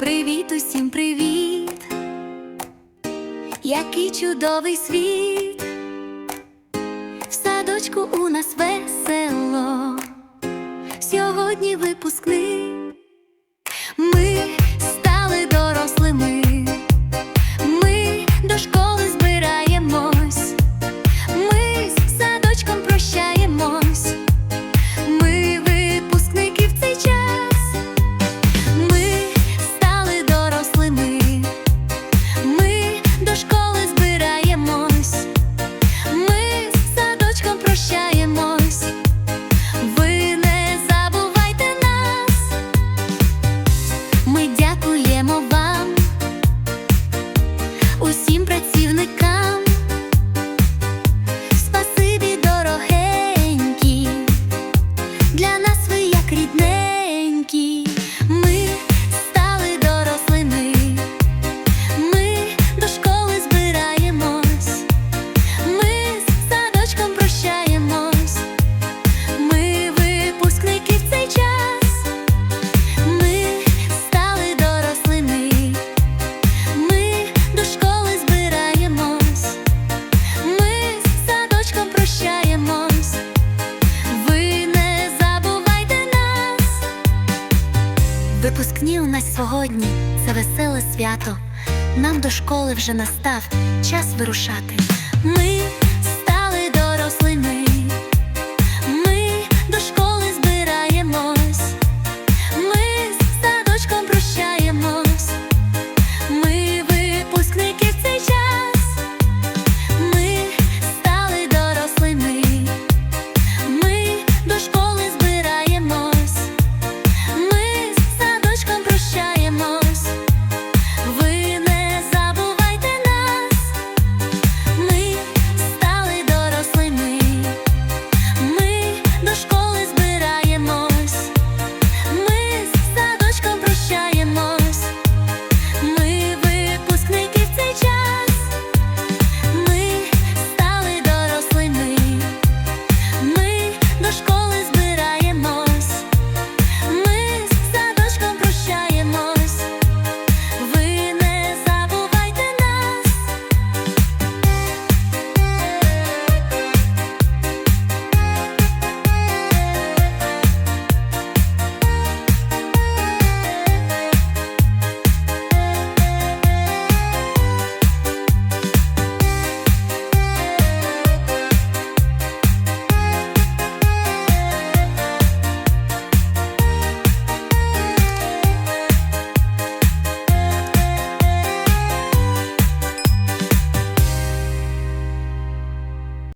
Привіт усім привіт, який чудовий світ, в садочку у нас весело. Сьогодні ви. нас ви як рідне. Випускні у нас сьогодні це веселе свято. Нам до школи вже настав час вирушати. Ми